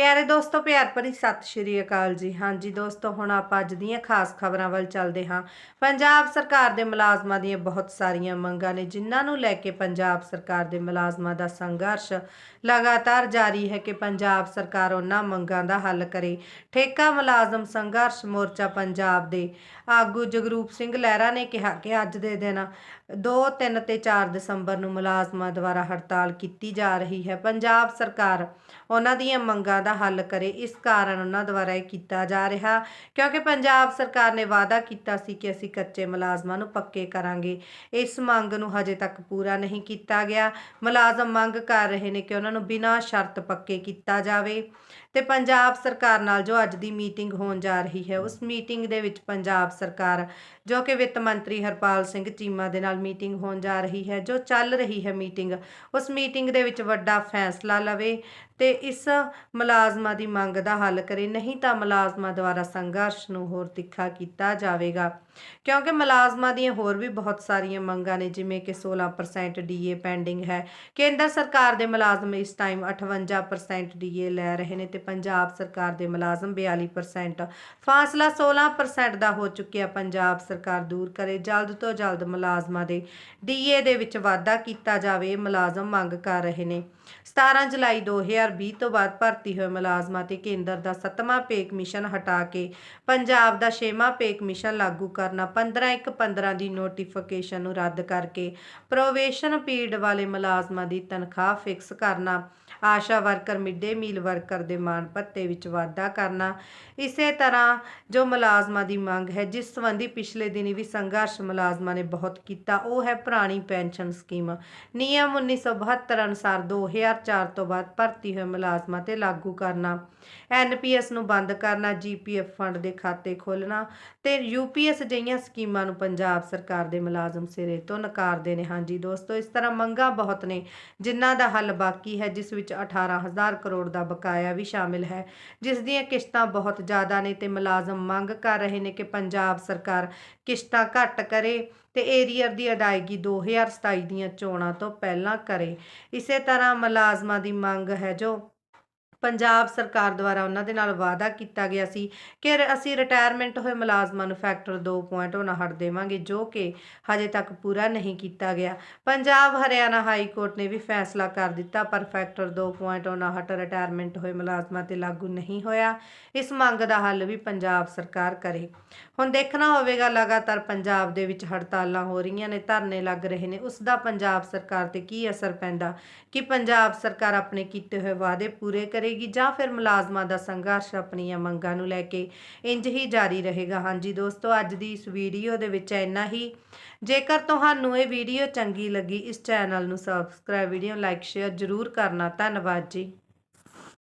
ਪਿਆਰੇ ਦੋਸਤੋ, ਪਿਆਰ ਭਰੀ ਸਤਿ ਸ਼੍ਰੀ ਅਕਾਲ ਜੀ। ਹਾਂਜੀ ਦੋਸਤੋ, ਹੁਣ ਆਪਾਂ ਅੱਜ ਦੀਆਂ ਖਾਸ ਖਬਰਾਂ ਵੱਲ ਚੱਲਦੇ ਹਾਂ। ਪੰਜਾਬ ਸਰਕਾਰ ਦੇ ਮੁਲਾਜ਼ਮਾਂ ਦੀਆਂ ਬਹੁਤ ਸਾਰੀਆਂ ਮੰਗਾਂ ਨੇ, ਜਿਨ੍ਹਾਂ ਨੂੰ ਲੈ ਕੇ ਪੰਜਾਬ ਸਰਕਾਰ ਦੇ ਮੁਲਾਜ਼ਮਾਂ ਦਾ ਸੰਘਰਸ਼ ਲਗਾਤਾਰ ਜਾਰੀ ਹੈ ਕਿ ਪੰਜਾਬ ਸਰਕਾਰ ਉਹਨਾਂ ਮੰਗਾਂ ਦਾ ਹੱਲ ਕਰੇ। ਠੇਕਾ ਮੁਲਾਜ਼ਮ ਸੰਘਰਸ਼ ਮੋਰਚਾ ਪੰਜਾਬ ਦੇ ਆਗੂ ਜਗਰੂਪ ਸਿੰਘ ਲਹਿਰਾ ਨੇ ਕਿਹਾ ਕਿ ਅੱਜ ਦੇ ਦਿਨ 2 3 ਤੇ 4 ਦਸੰਬਰ ਨੂੰ ਮੁਲਾਜ਼ਮਾਂ ਦੁਆਰਾ ਹੜਤਾਲ ਕੀਤੀ ਜਾ ਰਹੀ ਹੈ। ਪੰਜਾਬ ਸਰਕਾਰ ਉਹਨਾਂ ਦੀਆਂ ਮੰਗਾਂ ਦਾ ਹੱਲ ਕਰੇ। ਇਸ ਕਾਰਨ ਉਹਨਾਂ ਦੁਆਰਾ ਇਹ ਕੀਤਾ ਜਾ ਰਿਹਾ, ਕਿਉਂਕਿ ਪੰਜਾਬ ਸਰਕਾਰ ਨੇ ਵਾਅਦਾ ਕੀਤਾ ਸੀ ਕਿ ਅਸੀਂ ਕੱਚੇ ਮੁਲਾਜ਼ਮਾਂ ਨੂੰ ਪੱਕੇ ਕਰਾਂਗੇ। ਇਸ ਮੰਗ ਨੂੰ ਹਜੇ ਤੱਕ ਪੂਰਾ ਨਹੀਂ ਕੀਤਾ ਗਿਆ। ਮੁਲਾਜ਼ਮ ਮੰਗ ਕਰ ਰਹੇ ਨੇ ਕਿ ਉਹਨਾਂ ਨੂੰ ਬਿਨਾਂ ਸ਼ਰਤ ਪੱਕੇ ਕੀਤਾ ਜਾਵੇ। ਤੇ ਪੰਜਾਬ ਸਰਕਾਰ ਨਾਲ ਜੋ ਅੱਜ ਦੀ ਮੀਟਿੰਗ ਹੋਣ ਜਾ ਰਹੀ ਹੈ, ਉਸ ਮੀਟਿੰਗ ਦੇ ਵਿੱਚ ਪੰਜਾਬ ਸਰਕਾਰ, ਜੋ ਕਿ ਵਿੱਤ ਮੰਤਰੀ ਹਰਪਾਲ ਸਿੰਘ ਚੀਮਾ ਦੇ ਨਾਲ ਮੀਟਿੰਗ ਹੋਣ ਜਾ ਰਹੀ ਹੈ, ਜੋ ਚੱਲ ਰਹੀ ਹੈ ਮੀਟਿੰਗ, ਉਸ ਮੀਟਿੰਗ ਦੇ ਵਿੱਚ ਵੱਡਾ ਫੈਸਲਾ ਲਵੇ। ਤੇ ਇਸ ਮੁਲਾਜ਼ਮਾਂ ਦੀ ਮੰਗ ਦਾ ਹੱਲ ਕਰੇ, ਨਹੀਂ ਤਾਂ ਮੁਲਾਜ਼ਮਾਂ ਦੁਆਰਾ ਸੰਘਰਸ਼ ਨੂੰ ਹੋਰ ਤਿੱਖਾ ਕੀਤਾ ਜਾਵੇਗਾ। ਕਿਉਂਕਿ ਮੁਲਾਜ਼ਮਾਂ ਦੀਆਂ ਹੋਰ ਵੀ ਬਹੁਤ ਸਾਰੀਆਂ ਮੰਗਾਂ ਨੇ, ਜਿਵੇਂ ਕਿ 16% ਡੀਏ ਪੈਂਡਿੰਗ ਹੈ। ਕੇਂਦਰ ਸਰਕਾਰ ਦੇ ਮੁਲਾਜ਼ਮ ਇਸ ਟਾਈਮ 58% ਡੀਏ ਲੈ ਰਹੇ ਨੇ ਤੇ ਪੰਜਾਬ ਸਰਕਾਰ ਦੇ ਮੁਲਾਜ਼ਮ 42% ਫਾਸਲਾ 16% ਦਾ ਹੋ ਚੁੱਕਿਆ, ਪੰਜਾਬ ਸਰਕਾਰ ਦੂਰ ਕਰੇ। ਜਲਦ ਤੋਂ ਜਲਦ ਮੁਲਾਜ਼ਮਾਂ ਦੇ ਡੀਏ ਦੇ ਵਿੱਚ ਵਾਧਾ ਕੀਤਾ ਜਾਵੇ, ਮੁਲਾਜ਼ਮ ਮੰਗ ਕਰ ਰਹੇ ਨੇ। 17 ਜੁਲਾਈ 2020 ਤੋਂ ਬਾਅਦ ਭਰਤੀ ਹੋਏ ਮੁਲਾਜ਼ਮਾਂ ਤੇ ਕੇਂਦਰ ਦਾ 7ਵਾਂ ਪੇ ਕਮਿਸ਼ਨ ਹਟਾ ਕੇ ਪੰਜਾਬ ਦਾ 6ਵਾਂ ਪੇਕ ਕਮਿਸ਼ਨ ਲਾਗੂ ਕਰਨਾ 15 1 15 ਦੀ ਨੋਟੀਫਿਕੇਸ਼ਨ ਨੂੰ ਰੱਦ ਕਰਕੇ ਪ੍ਰੋਵੇਸ਼ਨ ਪੀਰੀਅਡ ਵਾਲੇ ਮੁਲਾਜ਼ਮਾਂ ਦੀ ਤਨਖਾਹ ਫਿਕਸ ਕਰਨਾ, Asha worker, mid day meal worker ਦੇ ਮਾਣ ਭੱਤੇ ਵਿੱਚ ਵਾਧਾ ਕਰਨਾ, ਇਸੇ ਤਰ੍ਹਾਂ ਜੋ ਮੁਲਾਜ਼ਮਾਂ ਦੀ ਮੰਗ ਹੈ, ਜਿਸ ਸੰਬੰਧੀ ਪਿਛਲੇ ਦਿਨੀ ਵੀ ਸੰਘਰਸ਼ ਮੁਲਾਜ਼ਮਾਂ ਨੇ ਬਹੁਤ ਕੀਤਾ, ਉਹ ਹੈ ਪੁਰਾਣੀ ਪੈਨਸ਼ਨ ਸਕੀਮ। ਨਿਯਮ 1972 ਅਨੁਸਾਰ 2004 ਤੋਂ ਬਾਅਦ ਭਰਤੀ ਹੋਏ ਮੁਲਾਜ਼ਮਾਂ ਤੇ ਲਾਗੂ ਕਰਨਾ ਐਨਪੀਐਸ ਨੂੰ ਬੰਦ ਕਰਨਾ ਜੀਪੀਐਫ ਫੰਡ ਦੇ ਖਾਤੇ ਖੋਲ੍ਹਣਾ ਤੇ ਯੂਪੀਐਸ ਜਿਹੀਆਂ ਸਕੀਮਾਂ ਨੂੰ ਪੰਜਾਬ ਸਰਕਾਰ ਦੇ ਮੁਲਾਜ਼ਮ ਸਿਰੇ ਤੋਂ ਨਕਾਰਦੇ ਨੇ। ਹਾਂਜੀ ਦੋਸਤੋ, ਇਸ ਤਰ੍ਹਾਂ ਮੰਗਾਂ ਬਹੁਤ ਨੇ, ਜਿਨ੍ਹਾਂ ਦਾ ਹੱਲ ਬਾਕੀ ਹੈ, ਜਿਸ ਵਿੱਚ 18000 ਕਰੋੜ ਦਾ ਬਕਾਇਆ ਵੀ ਸ਼ਾਮਿਲ ਹੈ। ਜਿਸ ਦੀਆਂ ਕਿਸ਼ਤਾਂ ਬਹੁਤ ਜ਼ਿਆਦਾ ਨੇ ਤੇ ਮੁਲਾਜ਼ਮ ਮੰਗ ਕਰ ਰਹੇ ਨੇ ਕਿ ਪੰਜਾਬ ਸਰਕਾਰ ਕਿਸ਼ਤਾਂ ਘੱਟ ਕਰੇ ਤੇ ਏਰੀਅਰ ਦੀ ਅਦਾਇਗੀ 2027 ਦੀਆਂ ਚੋਣਾਂ ਤੋਂ ਪਹਿਲਾਂ ਕਰੇ। ਇਸੇ ਤਰ੍ਹਾਂ ਮੁਲਾਜ਼ਮਾਂ ਦੀ ਮੰਗ ਹੈ ਜੋ ਪੰਜਾਬ ਸਰਕਾਰ ਦੁਆਰਾ ਉਹਨਾਂ ਦੇ ਨਾਲ ਵਾਅਦਾ ਕੀਤਾ ਗਿਆ ਸੀ ਕਿ ਅਸੀਂ ਰਿਟਾਇਰਮੈਂਟ ਹੋਏ ਮੁਲਾਜ਼ਮਾਂ ਨੂੰ ਫੈਕਟਰ 2.59 ਦੇਵਾਂਗੇ, ਜੋ ਕਿ ਹਜੇ ਤੱਕ ਪੂਰਾ ਨਹੀਂ ਕੀਤਾ ਗਿਆ। ਪੰਜਾਬ ਹਰਿਆਣਾ ਹਾਈ ਕੋਰਟ ਨੇ ਵੀ ਫੈਸਲਾ ਕਰ ਦਿੱਤਾ, ਪਰ ਫੈਕਟਰ 2.59 ਰਿਟਾਇਰਮੈਂਟ ਹੋਏ ਮੁਲਾਜ਼ਮਾਂ ਤੇ ਲਾਗੂ ਨਹੀਂ ਹੋਇਆ। ਇਸ ਮੰਗ ਦਾ ਹੱਲ ਵੀ ਪੰਜਾਬ ਸਰਕਾਰ ਕਰੇ। ਹੁਣ ਦੇਖਣਾ ਹੋਵੇਗਾ, ਲਗਾਤਾਰ ਪੰਜਾਬ ਦੇ ਵਿੱਚ ਹੜਤਾਲਾਂ ਹੋ ਰਹੀਆਂ ਨੇ, ਧਰਨੇ ਲੱਗ ਰਹੇ ਨੇ ਉਸ ਦਾ ਪੰਜਾਬ ਸਰਕਾਰ ਤੇ ਕੀ ਅਸਰ ਪੈਂਦਾ ਕਿ ਪੰਜਾਬ ਸਰਕਾਰ ਆਪਣੇ ਕੀਤੇ ਹੋਏ ਵਾਅਦੇ ਪੂਰੇ ਕਰੇ? ਕਰੇਗੀ ਜਾਂ ਫਿਰ ਮੁਲਾਜ਼ਮਾਂ ਦਾ ਸੰਘਰਸ਼ ਆਪਣੀਆਂ ਮੰਗਾਂ ਨੂੰ ਲੈ ਕੇ ਇੰਜ ਹੀ ਜਾਰੀ ਰਹੇਗਾ। ਹਾਂਜੀ ਦੋਸਤੋ, ਅੱਜ ਦੀ ਇਸ ਵੀਡੀਓ ਦੇ ਵਿੱਚ ਇੰਨਾ ਹੀ। ਜੇਕਰ ਤੁਹਾਨੂੰ ਇਹ ਵੀਡੀਓ ਚੰਗੀ ਲੱਗੀ, ਇਸ ਚੈਨਲ ਨੂੰ ਸਬਸਕ੍ਰਾਈਬ ਵੀਡੀਓ ਲਾਈਕ ਸ਼ੇਅਰ ਜ਼ਰੂਰ ਕਰਨਾ। ਧੰਨਵਾਦ ਜੀ।